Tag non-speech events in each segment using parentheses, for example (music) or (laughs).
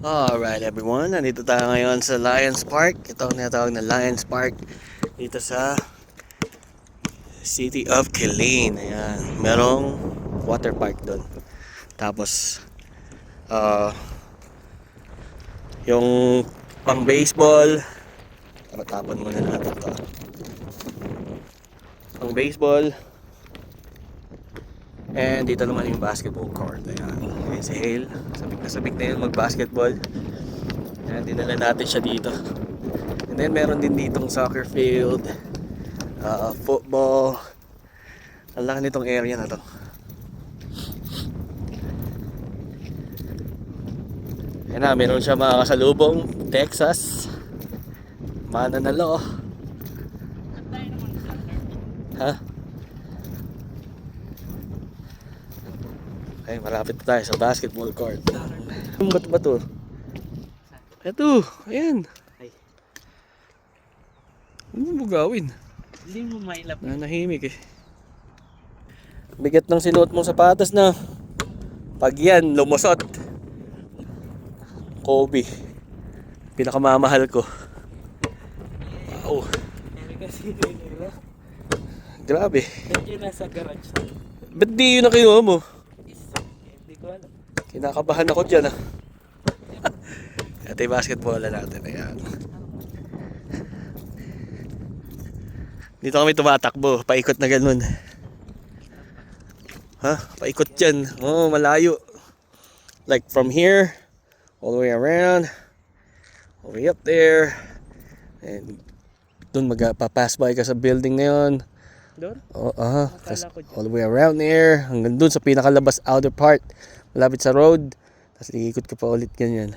Alright everyone, nandito tayo ngayon sa Lions Park. Ito ang tinatawag na Lions Park dito sa City of Killeen. Ayan, merong water park doon. Tapos, ah, yung pang baseball, tapon muna natin to. Pang baseball, And dito naman yung basketball court. Ayan. Ayan si Hale. Sabik na sabik na yun mag-basketball. Ayan, dinala natin siya dito. And then meron din ditong soccer field. uh, football. Ang laki nitong area na to. Ayan na, meron siya mga kasalubong. Texas. Mananalo. Ay, malapit na tayo sa basketball court. Ang bato ba to? Ito, ayan. Ay. Ano mo gawin? Hindi mo mailap. Nanahimik eh. Bigat ng sinuot mong sapatos na. Pag yan, lumusot. Kobe. Pinakamamahal ko. Wow. Grabe. Nandiyan nasa garage. Ba't di yun na kinuha mo? Ko alam. Kinakabahan ako dyan ah. (laughs) Ito yung basketball na natin. Ayan. Dito kami tumatakbo. Paikot na ganun. Ha? Paikot dyan. Oh, malayo. Like from here, all the way around, all the way up there. And dun magpapass by ka sa building na yun. Doon? Oh, aha. Dyan. all the way around there, hanggang dun sa pinakalabas outer part, malapit sa road. Tapos iikot ka pa ulit ganyan.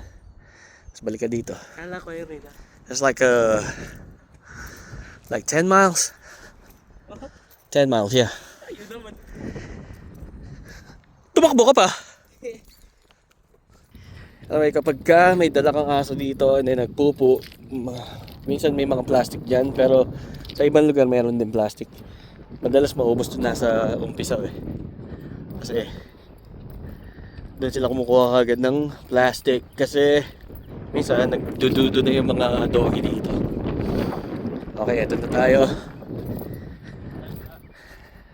Tapos balik ka dito. Kala ko yun rin. That's like a like 10 miles. 10 miles, yeah. Ayun naman. Tumakbo ka pa. (laughs) Anyway, kapag ka may dala kang aso dito and then nagpupo, minsan may mga plastic dyan, pero sa ibang lugar mayroon din plastic. Madalas maubos doon nasa umpisa eh. Kasi doon sila kumukuha agad ng plastic kasi minsan nagdududo na yung mga doggy dito. Okay, eto na tayo.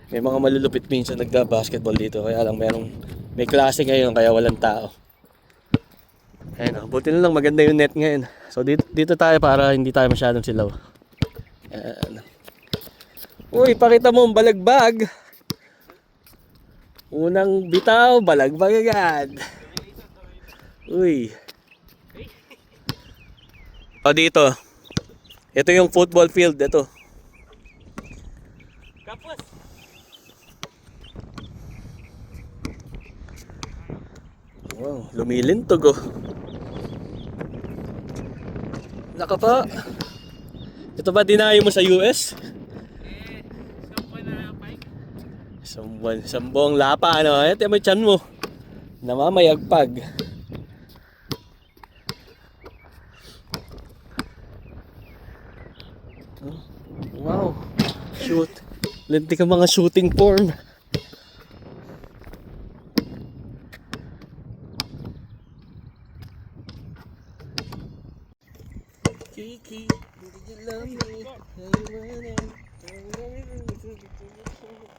May mga malulupit minsan nagda-basketball dito kaya lang merong may klase ngayon kaya walang tao. Ayun oh, buti na lang maganda yung net ngayon. So dito, dito tayo para hindi tayo masyadong silaw. Ayan. Uy, pakita mo ang balagbag. Unang bitaw, balagbag agad. Uy. O dito. Ito yung football field. Ito. Kapos! Wow, lumilintog oh. Naka pa. Ito ba dinayo mo sa US? Eh, saan pa na bike? Sambuan, sambong lapa ano. Ito may chan mo. Namamayagpag. Wow. Shoot. Lintik ang mga shooting form. Kiki, did you love me?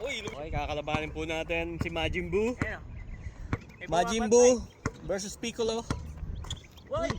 Okay, kakalabanin po natin si Majin Buu. Majin. Buu versus Piccolo. Uy!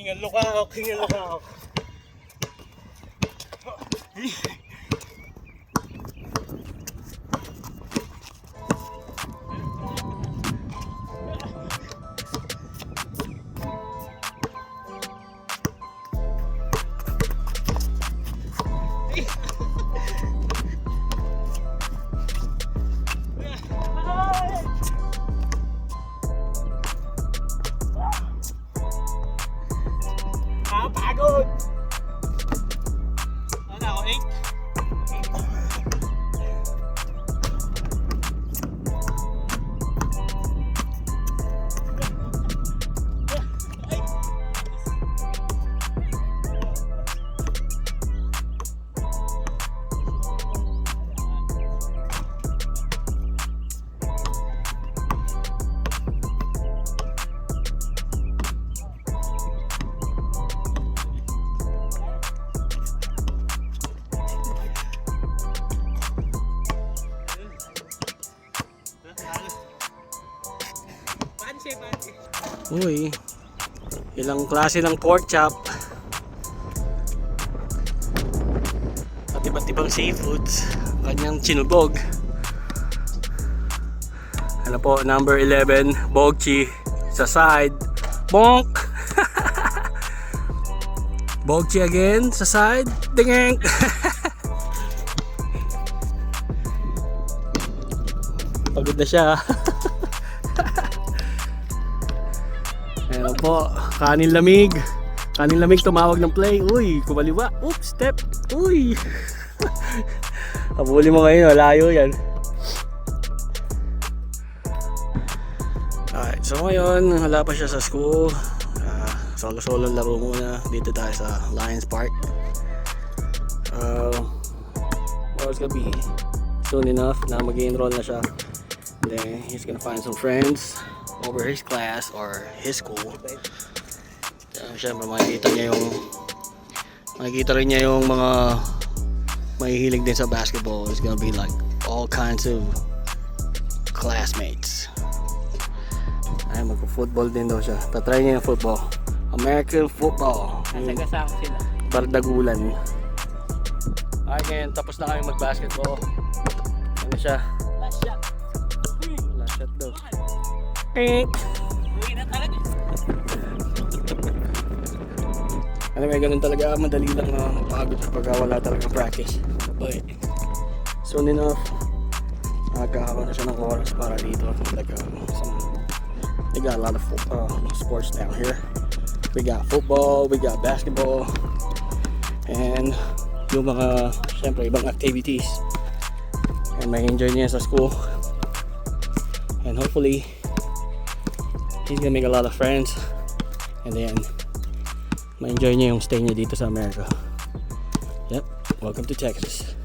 Hingan lukak, hingan lukak. Ah, Uy, ilang klase ng pork chop. At iba't ibang seafoods. Kanyang chinubog. Ano po, number 11, bogchi sa side. Bonk! (laughs) bogchi again sa side. Dingeng! (laughs) Pagod na siya. Kanin lamig. Kanin lamig tumawag ng play. Uy, kumaliwa. Oops, step. Uy. (laughs) Habuli mo ngayon, layo yan. Alright, so ngayon, wala pa siya sa school. Ah, solo-solo laro muna. Dito tayo sa Lions Park. Uh, gonna be soon enough na mag-enroll na siya. And then he's gonna find some friends over his class or his school. Siyempre makikita niya yung makikita rin niya yung mga mahihilig din sa basketball. It's gonna be like all kinds of classmates. Ay, magpo-football din daw siya. Tatry niya yung football. American football. Yung Nasagasama sila. bardagulan. Ay, ngayon tapos na kami mag-basketball. Ano siya? Last shot. Last shot daw. Eh. Ano may ganun talaga, madali lang na mapagod kapag wala talaga practice. But, soon enough, magkakaroon na siya ng oras para dito. Like, uh, some, they got a lot of uh, sports down here. We got football, we got basketball, and yung mga, syempre, ibang activities. And may enjoy niya sa school. And hopefully, he's gonna make a lot of friends. And then, ma-enjoy niya yung stay niya dito sa America. Yep, welcome to Texas.